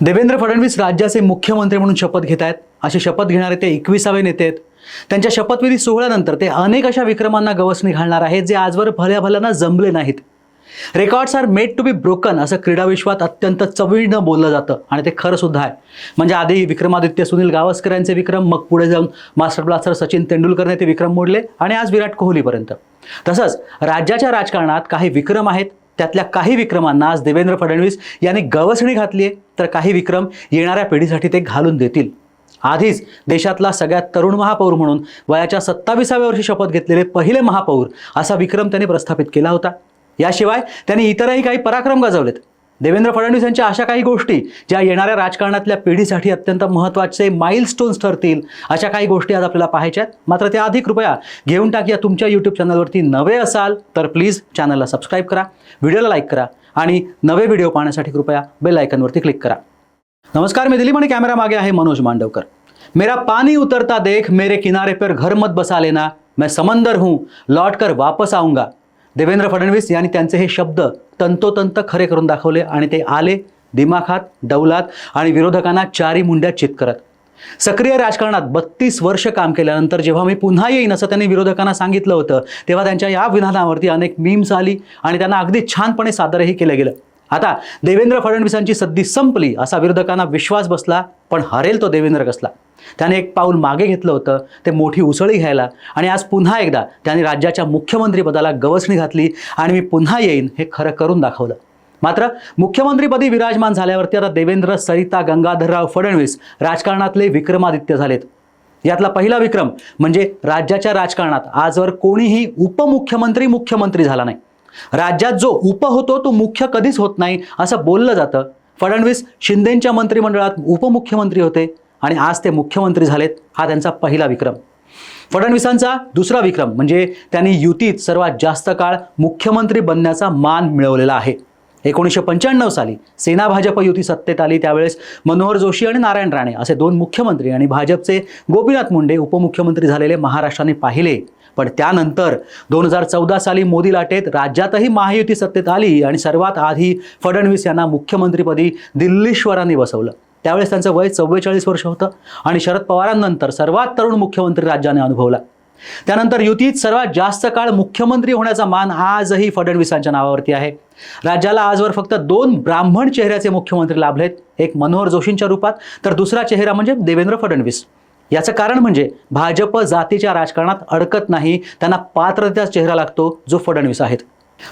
देवेंद्र फडणवीस राज्याचे मुख्यमंत्री म्हणून शपथ घेत आहेत. अशी शपथ घेणारे ते एकविसावे नेते आहेत. त्यांच्या शपथविधी सोहळ्यानंतर ते अनेक अशा विक्रमांना गवसणी घालणार आहेत जे आजवर भल्या भल्याना जमले नाहीत. Records are made to be broken असं क्रीडा विश्वात अत्यंत चवीनं बोललं जातं आणि ते खरं सुद्धा आहे. म्हणजे आधी विक्रमादित्य सुनील गावस्कर यांचे विक्रम मग पुढे जाऊन मास्टर ब्लास्टर सचिन तेंडुलकरने ते विक्रम मोडले आणि आज विराट कोहलीपर्यंत. तसंच राज्याच्या राजकारणात काही विक्रम आहेत त्यातल्या काही विक्रमांना आज देवेंद्र फडणवीस यांनी गवसणी घातली आहे तर काही विक्रम येणाऱ्या पिढीसाठी ते घालून देतील. आधीच देशातला सगळ्यात तरुण महापौर म्हणून वयाच्या सत्ताविसाव्या वर्षी शपथ घेतलेले पहिले महापौर असा विक्रम त्यांनी प्रस्थापित केला होता. याशिवाय त्यांनी इतरही काही पराक्रम गाजवलेत. देवेंद्र फडणवीस यांच्या अशा काही गोष्टी ज्या येणाऱ्या राजकारणातल्या पिढीसाठी अत्यंत महत्त्वाचे माइलस्टोन्स ठरतील अशा काही गोष्टी आज आपल्याला पाहायच्या आहेत. मात्र त्या अधिक कृपया घेऊन टाक या तुमच्या यूट्यूब चॅनलवरती नवे असाल तर प्लीज चॅनलला सबस्क्राईब करा व्हिडिओला लाईक करा आणि नवे व्हिडिओ पाहण्यासाठी कृपया बेल आयकनवरती क्लिक करा. नमस्कार मी दिलीप आणि कॅमेरा मागे आहे मनोज मांडवकर. मेरा पानी उतरता देख मेरे किनारे पर घर मत बसा लेना. मैं समंदर हूँ लौट कर वापस आऊंगा. देवेंद्र फडणवीस यांनी त्यांचे हे शब्द तंतोतंत खरे करून दाखवले आणि ते आले दिमाखात डौलात आणि विरोधकांना चारी मुंड्यात चित करत. सक्रिय राजकारणात बत्तीस वर्ष काम केल्यानंतर जेव्हा मी पुन्हा येईन असं त्यांनी विरोधकांना सांगितलं होतं तेव्हा त्यांच्या या विधानावरती अनेक मीम्स आली आणि त्यांना अगदी छानपणे सादरही केलं गेलं. आता देवेंद्र फडणवीसांची सद्दी संपली असा विरोधकांना विश्वास बसला पण हरेल तो देवेंद्र कसला? त्याने एक पाऊल मागे घेतलं होतं ते मोठी उसळी घ्यायला. आणि आज पुन्हा एकदा त्याने राज्याच्या मुख्यमंत्रीपदाला गवसणी घातली आणि मी पुन्हा येईन हे खरं करून दाखवलं. मात्र मुख्यमंत्रीपदी विराजमान झाल्यावरती आता देवेंद्र सरिता गंगाधरराव फडणवीस राजकारणातले विक्रमादित्य झालेत. यातला पहिला विक्रम म्हणजे राज्याच्या राजकारणात आजवर कोणीही उपमुख्यमंत्री मुख्यमंत्री झाला नाही. राज्यात जो उप होतो तो मुख्य कधीच होत नाही असं बोललं जातं. फडणवीस शिंदेंच्या मंत्रिमंडळात उपमुख्यमंत्री होते. आणि आज ते मुख्यमंत्री झालेत हा त्यांचा पहिला विक्रम. फडणवीसांचा दुसरा विक्रम म्हणजे त्यांनी युतीत सर्वात जास्त काळ मुख्यमंत्री बनण्याचा मान मिळवलेला आहे. एकोणीसशे पंच्याण्णव साली सेना भाजप युती सत्तेत आली त्यावेळेस मनोहर जोशी आणि नारायण राणे असे दोन मुख्यमंत्री आणि भाजपचे गोपीनाथ मुंडे उपमुख्यमंत्री झालेले महाराष्ट्राने पाहिले. पण त्यानंतर दोन हजार चौदा साली मोदी लाटेत राज्यातही महायुती सत्तेत आली आणि सर्वात आधी फडणवीस यांना मुख्यमंत्रीपदी दिल्लीश्वरांनी बसवलं. त्यावेळेस त्यांचं वय चव्वेचाळीस वर्ष होतं. आणि शरद पवारांनंतर सर्वात तरुण मुख्यमंत्री राज्याने अनुभवला. त्यानंतर युतीत सर्वात जास्त काळ मुख्यमंत्री होण्याचा मान आजही फडणवीसांच्या नावावरती आहे. राज्याला आजवर फक्त दोन ब्राह्मण चेहऱ्याचे मुख्यमंत्री लाभलेत. एक मनोहर जोशींच्या रूपात तर दुसरा चेहरा म्हणजे देवेंद्र फडणवीस. याचं कारण म्हणजे भाजप जातीच्या राजकारणात अडकत नाही त्यांना पात्रतेचा चेहरा लागतो जो फडणवीस आहेत.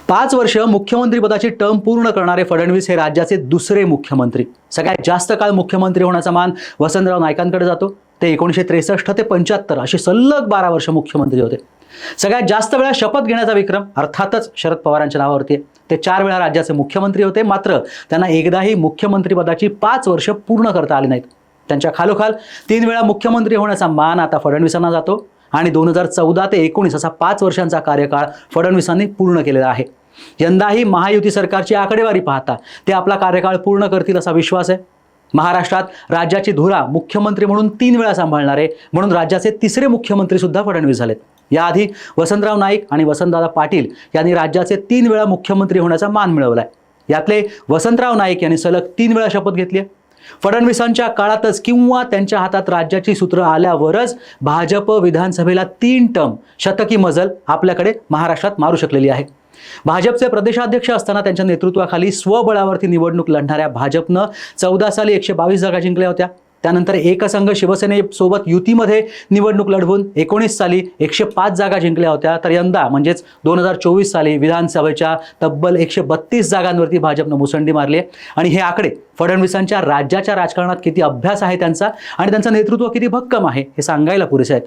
पाच वर्ष मुख्यमंत्रीपदाची टर्म पूर्ण करणारे फडणवीस हे राज्याचे दुसरे मुख्यमंत्री. सगळ्यात जास्त काळ मुख्यमंत्री होण्याचा मान वसंतराव नाईकांकडे जातो. ते एकोणीसशे त्रेसष्ट ते पंच्याहत्तर असे सलग बारा वर्ष मुख्यमंत्री होते. सगळ्यात जास्त वेळा शपथ घेण्याचा विक्रम अर्थातच शरद पवारांच्या नावावरती आहे. ते चार वेळा राज्याचे मुख्यमंत्री होते मात्र त्यांना एकदाही मुख्यमंत्रीपदाची पाच वर्ष पूर्ण करता आली नाहीत. त्यांच्या खालोखाल तीन वेळा मुख्यमंत्री होण्याचा मान आता फडणवीसांना जातो. आणि दोन हजार चौदा ते एकोणीस असा पाच वर्षांचा कार्यकाळ फडणवीसांनी पूर्ण केलेला आहे. यंदाही महायुती सरकारची आकडेवारी पाहता ते आपला कार्यकाळ पूर्ण करतील असा विश्वास आहे. महाराष्ट्रात राज्याची धुरा मुख्यमंत्री म्हणून तीन वेळा सांभाळणारे म्हणून राज्याचे तिसरे मुख्यमंत्री सुद्धा फडणवीस झालेत. याआधी वसंतराव नाईक आणि वसंतदादा पाटील यांनी राज्याचे तीन वेळा मुख्यमंत्री होण्याचा मान मिळवला आहे यातले वसंतराव नाईक यांनी सलग तीन वेळा शपथ घेतली आहे. फडणवीसांच्या काळातच किंवा त्यांच्या हातात राज्याची सूत्र आल्यावरच भाजप विधानसभेला तीन टर्म शतकी मजल आपल्याकडे महाराष्ट्रात मारू शकलेली आहे. भाजपचे प्रदेशाध्यक्ष असताना त्यांच्या नेतृत्वाखाली स्वबळावरती निवडणूक लढणाऱ्या भाजपनं चौदा साली एकशे बावीस जागा जिंकल्या होत्या. त्यानंतर एकसंघ शिवसेनेसोबत युतीमध्ये निवडणूक लढवून एकोणीस साली एकशे पाच जागा जिंकल्या होत्या. तर यंदा म्हणजेच दोन हजार चोवीस साली विधानसभेच्या तब्बल एकशे बत्तीस जागांवरती भाजपनं मुसंडी मारली आणि हे आकडे फडणवीसांच्या राज्याच्या राजकारणात किती अभ्यास आहे त्यांचा आणि त्यांचं नेतृत्व किती भक्कम आहे हे सांगायला पुरेसे आहेत.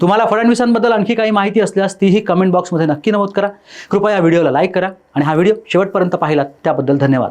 तुम्हाला फडणवीसांबद्दल आणखी काही माहिती असल्यास तीही कमेंट बॉक्समध्ये नक्की नमूद करा. कृपया व्हिडिओला लाईक करा आणि हा व्हिडिओ शेवटपर्यंत पाहिलात त्याबद्दल धन्यवाद.